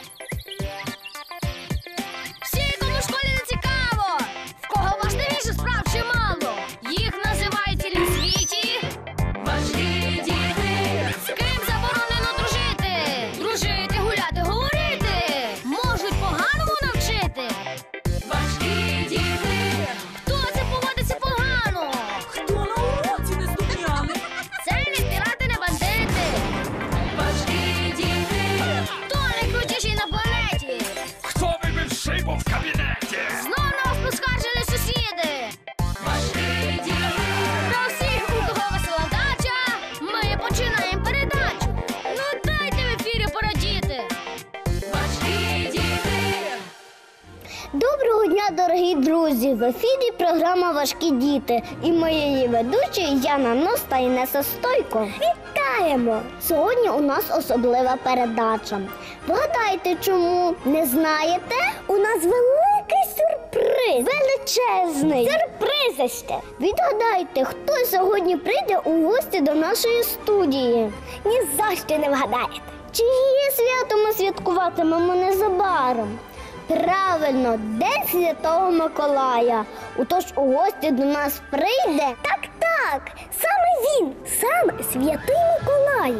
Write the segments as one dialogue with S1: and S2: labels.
S1: Bye. Програма Важкі діти і моєї ведучі Яна Носта і Неса Стойко. Вітаємо! Сьогодні у нас особлива передача. Вгадайте, чому не знаєте? У нас великий сюрприз! Величезний! Сюрпризище! Відгадайте, хто сьогодні прийде у гості до нашої студії? Ні за що не вгадаєте. Чиє свято ми святкуватимемо незабаром? Правильно, День Святого Миколая. Отож у гості до нас прийде. Так, так, саме він, саме святий Миколай.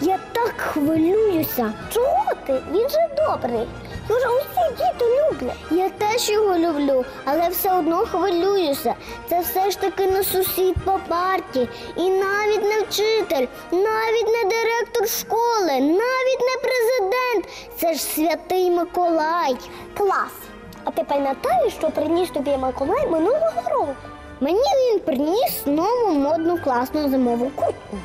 S1: Я так хвилююся. Чого ти? Він же добрий. Його усі діти люблять. Я теж його люблю, але все одно хвилююся. Це все ж таки не сусід по парті, і навіть не вчитель, навіть не директор школи, навіть не президент. Це ж святий Миколай. Клас. А ти пам'ятаєш, що приніс тобі Миколай минулого року? Мені він приніс нову модну класну зимову куртку.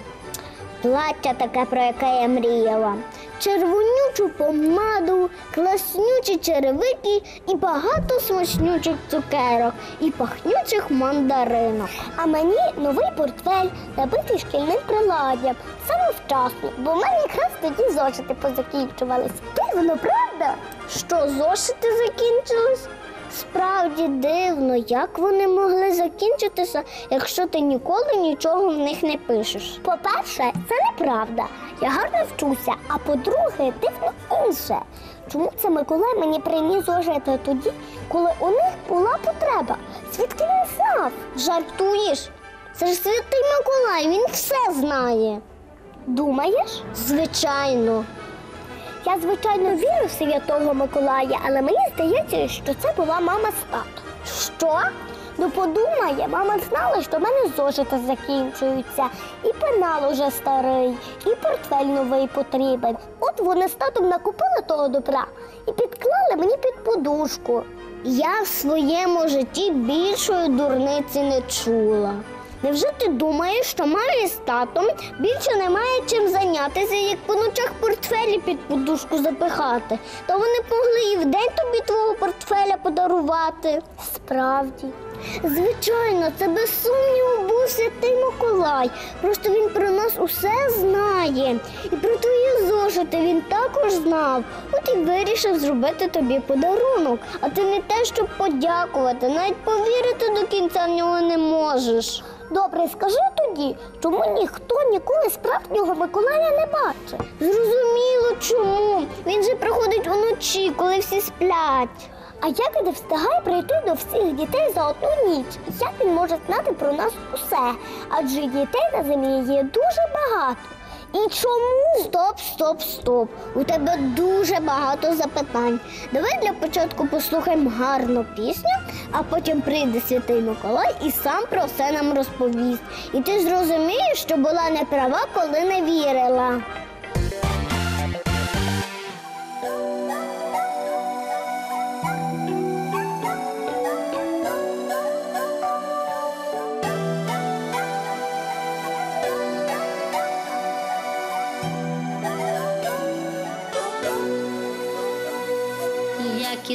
S1: Плаття таке, про яке я мріяла. Червонючу помаду, класнючі черевики і багато смачнючих цукерок і пахнючих мандаринок. А мені новий портфель, набитий шкільним приладдям. Саме вчасно, бо в мене якраз тоді зошити позакінчувались. Дивно, правда? Що зошити закінчились? Справді дивно, як вони могли закінчитися, якщо ти ніколи нічого в них не пишеш. По-перше, це неправда. Я гарно вчуся, а по-друге, дивно інше. Чому це Миколай мені приніс зожити тоді, коли у них була потреба? Звідки він знав? Жартуєш? Це ж святий Миколай, він все знає. Думаєш? Звичайно. Я, звичайно, вірю в святого Миколая, але мені здається, що це була мама з татом. Що? Ну подумає, мама знала, що в мене зошити закінчуються, і пенал уже старий, і портфель новий потрібен. От вони з татом накупили того добра і підклали мені під подушку. Я в своєму житті більшої дурниці не чула. Невже ти думаєш, що мамі з татом більше немає чим зайнятися, як по ночах портфелі під подушку запихати? То вони могли і вдень тобі твого портфеля подарувати. Справді. Звичайно, це без сумніву був святий Миколай. Просто він про нас усе знає. І про твої зошити він також знав. От і вирішив зробити тобі подарунок. А ти не те, щоб подякувати, навіть повірити до кінця в нього не можеш. Добре, скажи тоді, чому ніхто ніколи справжнього Миколая не бачить? Зрозуміло, чому. Він же приходить уночі, коли всі сплять. А як він встигає прийти до всіх дітей за одну ніч? Як він може знати про нас усе? Адже дітей на землі є дуже багато. І чому? Стоп, стоп, стоп. У тебе дуже багато запитань. Давай для початку послухаємо гарну пісню, а потім прийде святий Миколай і сам про все нам розповість. І ти зрозумієш, що була неправа, коли не вірила.
S2: Як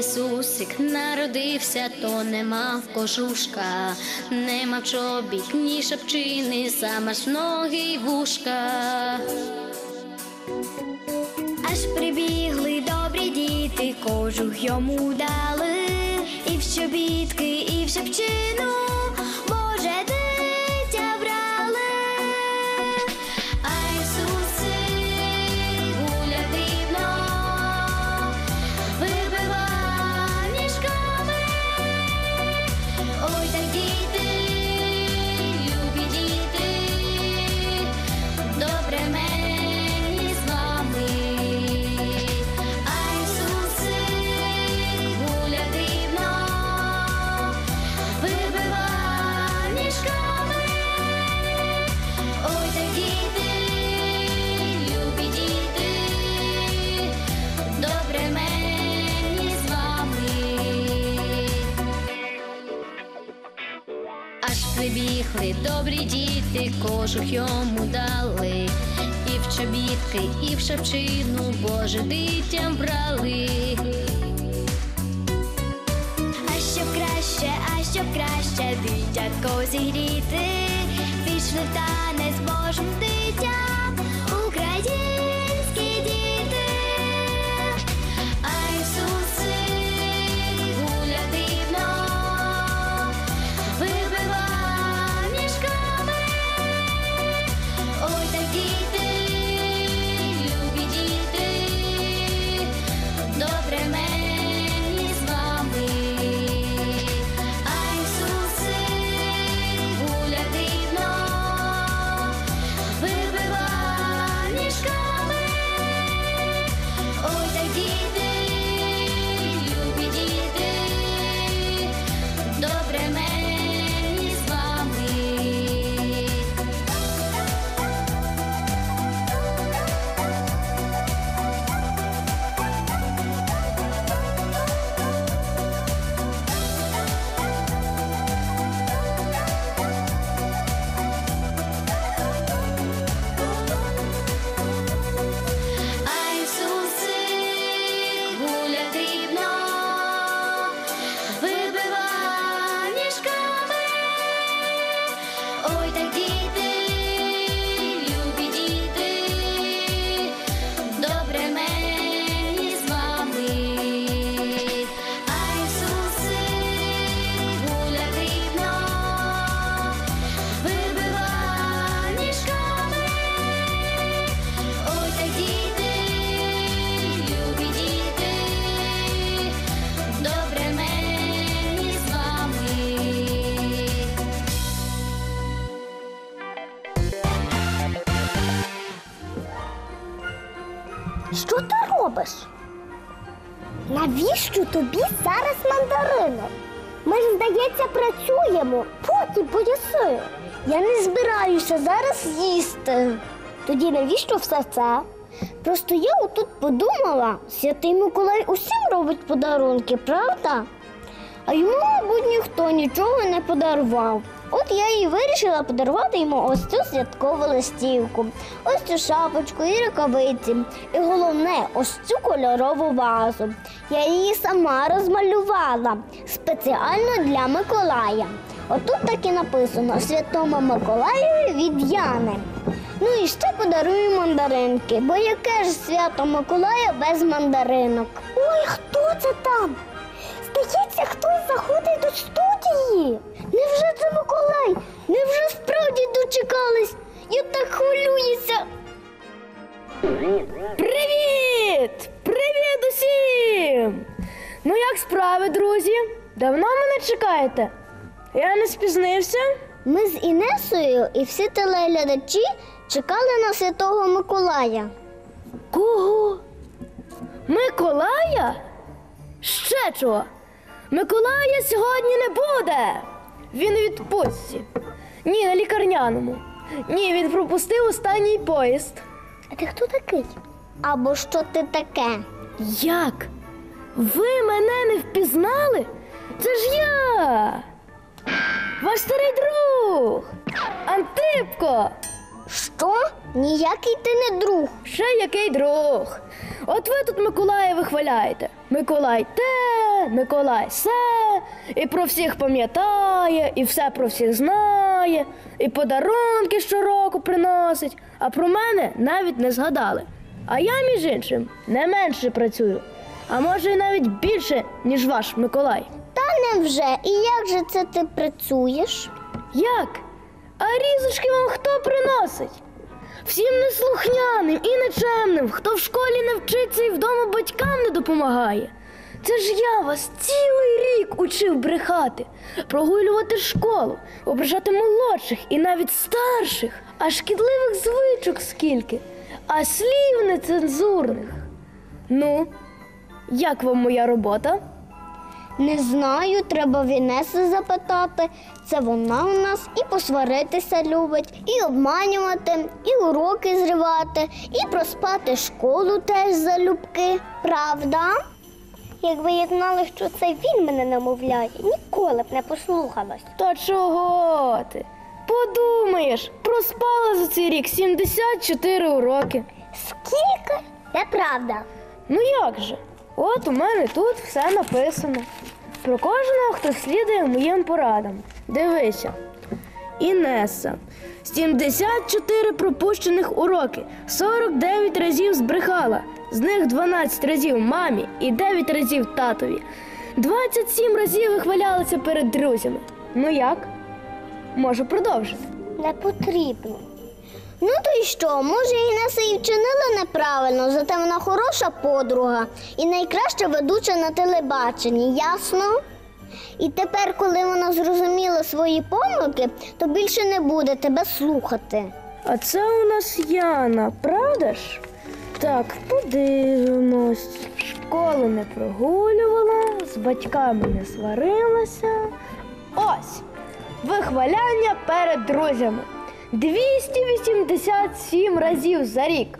S2: Ісусик народився, то нема в кожушка, нема в чобіт, ні шапчини, саме ж ноги й вушка. Аж прибігли добрі діти, кожух йому дали, і в чобітки, і в шапчину, Аж прибігли. Добрі діти, кожух йому дали, і в чобітки, і в шапчину, Боже дитям брали. А щоб краще, а щоб краще дитятко зігріти, пішли в танець
S1: Що ти робиш? Навіщо тобі зараз мандарини? Ми ж, здається, працюємо. Потім поїси. Я не збираюся зараз їсти. Тоді навіщо все це? Просто я отут подумала, святий Миколай усім робить подарунки, правда? А йому, мабуть, ніхто нічого не подарував. От я і вирішила подарувати йому ось цю святкову листівку, ось цю шапочку і рукавиці. І головне, ось цю кольорову вазу. Я її сама розмалювала спеціально для Миколая. Отут так і написано Святому Миколаєві від Яни. Ну і ще подарую мандаринки, бо яке ж свято Миколая без мандаринок? Ой, хто це там? Здається,
S3: Давно мене чекаєте? Я не спізнився?
S1: Ми з Інесою і всі телеглядачі чекали на святого Миколая.
S3: Кого? Миколая? Ще чого? Миколая сьогодні не буде. Він у відпустці. Ні, на лікарняному. Ні, він пропустив останній поїзд.
S1: А ти хто такий? Або що ти таке?
S3: Як? Ви мене не впізнали? Це ж я! Ваш старий друг! Антипко!
S1: Що? Ніякий ти не друг.
S3: Ще який друг? От ви тут Миколая вихваляєте. Миколай те, Миколай се, і про всіх пам'ятає, і все про всіх знає, і подарунки щороку приносить, а про мене навіть не згадали. А я, між іншим, не менше працюю, а може, і навіть більше, ніж ваш Миколай.
S1: Та невже? І як же це ти працюєш?
S3: Як? А різочки вам хто приносить? Всім неслухняним і нечемним, хто в школі не вчиться і вдома батькам не допомагає. Це ж я вас цілий рік учив брехати, прогулювати школу, ображати молодших і навіть старших, а шкідливих звичок скільки, а слів нецензурних. Ну, як вам моя робота?
S1: Не знаю, треба в Інеси запитати. Це вона у нас і посваритися любить, і обманювати, і уроки зривати, і проспати школу теж залюбки. Правда? Якби я знала, що це він мене намовляє, ніколи б не послухалась.
S3: Та чого ти? Подумаєш, проспала за цей рік 74 уроки.
S1: Скільки? Це правда.
S3: Ну як же? От у мене тут все написано. про кожного, хто слідує моїм порадам. Дивися. Інеса. 74 пропущених уроки, 49 разів збрехала, з них 12 разів мамі і 9 разів татові. 27 разів вихвалялася перед друзями. Ну як? Можу продовжити.
S1: Не потрібно. Ну то й що, може Інеса і вчинила неправильно, зате вона хороша подруга і найкраща ведуча на телебаченні, ясно? І тепер, коли вона зрозуміла свої помилки, то більше не буде тебе слухати.
S3: А це у нас Яна, правда ж? Так, подивимось. Школу не прогулювала, з батьками не сварилася. Ось вихваляння перед друзями. 287 разів за рік.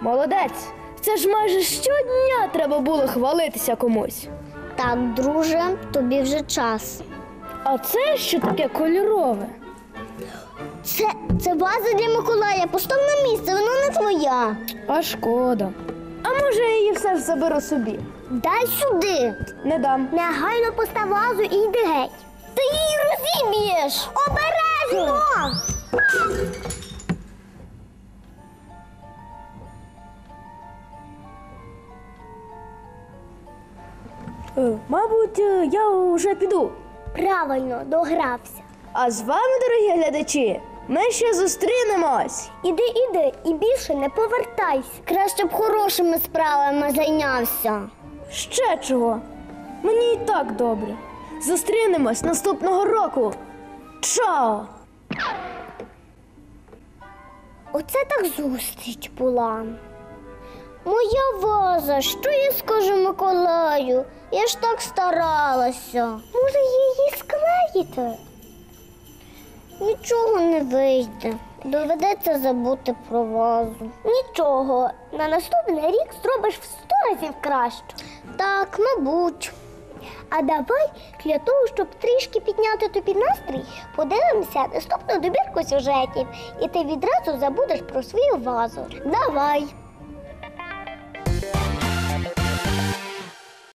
S3: Молодець. Це ж майже щодня треба було хвалитися комусь.
S1: Так, друже, тобі вже час.
S3: А це що таке кольорове?
S1: Це, це ваза для Миколая. Постав на місце, вона не твоя.
S3: А шкода. А може я її все ж заберу собі?
S1: Дай сюди.
S3: Не дам.
S1: Негайно постав вазу і йди геть. Ти її розіб'єш! Обережно!
S3: Е, Мабуть, е, я вже піду.
S1: Правильно, догрався.
S3: А з вами, дорогі глядачі, ми ще зустрінемось.
S1: Іди, іди і більше не повертайся. Краще б хорошими справами зайнявся.
S3: Ще чого? Мені і так добре. Зустрінемось наступного року. Чао!
S1: Оце так зустріч була. Моя ваза, що я скажу Миколаю? Я ж так старалася. Може, її склеїти? Нічого не вийде. Доведеться забути про вазу. Нічого. На наступний рік зробиш в сто разів краще. Так, мабуть. А давай для того, щоб трішки підняти тобі настрій, подивимося наступну добірку сюжетів, і ти відразу забудеш про свою вазу. Давай.